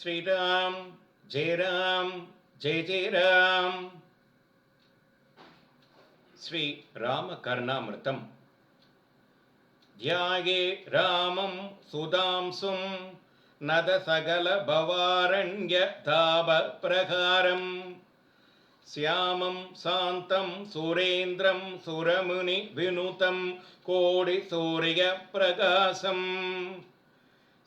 ஸ்ரீராம் ஜெய ராம் ஜெய ஜெய ராம் ஸ்ரீ ராம கருணாமிருத்தம் ध्याये रामं सुधांसुं नदसकलभवारण्यतापप्रकारम् श्यामं शान्तं सुरेन्द्रं सुरमुनिविनुतं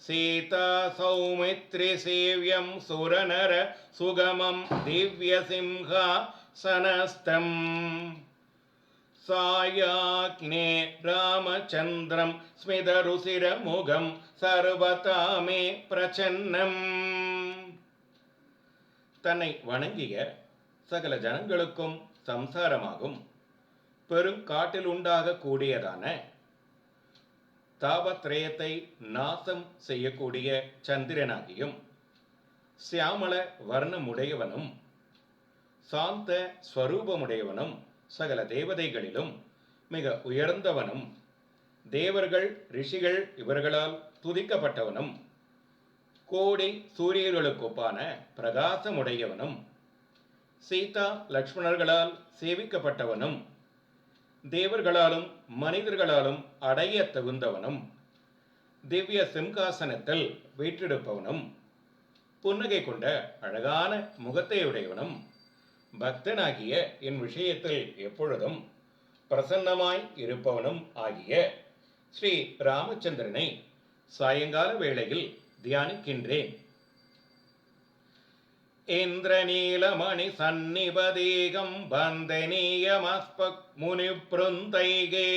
சீதா சௌமித்ரி சேவியம் சுரநர சுகமம் திவ்ய சிம்ஹா சனஸ்தம் சாயாக்னே ராமச்சந்திரம் ஸ்மித ஸ்மிதருசிரமுகம் சர்வதாமே பிரச்சன்னம். தன்னை வணங்கிய சகல ஜனங்களுக்கும் சம்சாரமாகும். பெருங்காட்டில் உண்டாகக்கூடியதான தாபத்ரயத்தை நாசம் செய்யக்கூடிய சந்திரனாகியும் சியாமல வர்ணமுடையவனும் சாந்த ஸ்வரூபமுடையவனும் சகல தேவதைகளிலும் மிக உயர்ந்தவனும் தேவர்கள் ரிஷிகள் இவர்களால் துதிக்கப்பட்டவனும் கோடி சூரியர்களுக்கொப்பான பிரகாசமுடையவனும் சீதா லக்ஷ்மணர்களால் சேவிக்கப்பட்டவனும் தேவர்களாலும் மனிதர்களாலும் அடைய தகுந்தவனும் திவ்ய சிம்காசனத்தில் வீற்றிருப்பவனும் புன்னகை கொண்ட அழகான முகத்தையுடையவனும் பக்தனாகிய என் விஷயத்தில் எப்பொழுதும் பிரசன்னமாய் இருப்பவனும் ஆகிய ஸ்ரீ ராமச்சந்திரனை சாயங்கால வேளையில் தியானிக்கின்றேன். இந்திரநீலமணி சந்நிபதேகம் பந்தனீயமஸ்பக் முனிப்ருந்தைகே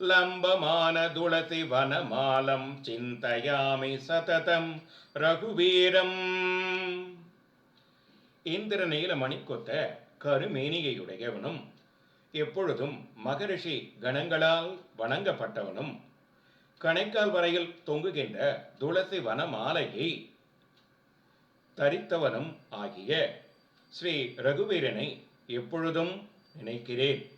லம்பமான துளசி வனமாலம் சிந்தயாமி சததம் ரகுவீரம். இந்திரநீல மணிக்கொத்த கருமேனியையுடையவனும் எப்பொழுதும் மகரிஷி கணங்களால் வணங்கப்பட்டவனும் கணைக்கால் வரையில் தொங்குகின்ற துளசி வன தரித்தவனும் ஆகிய. ஸ்ரீ ரகுவீரனை எப்பொழுதும் நினைக்கிறேன்.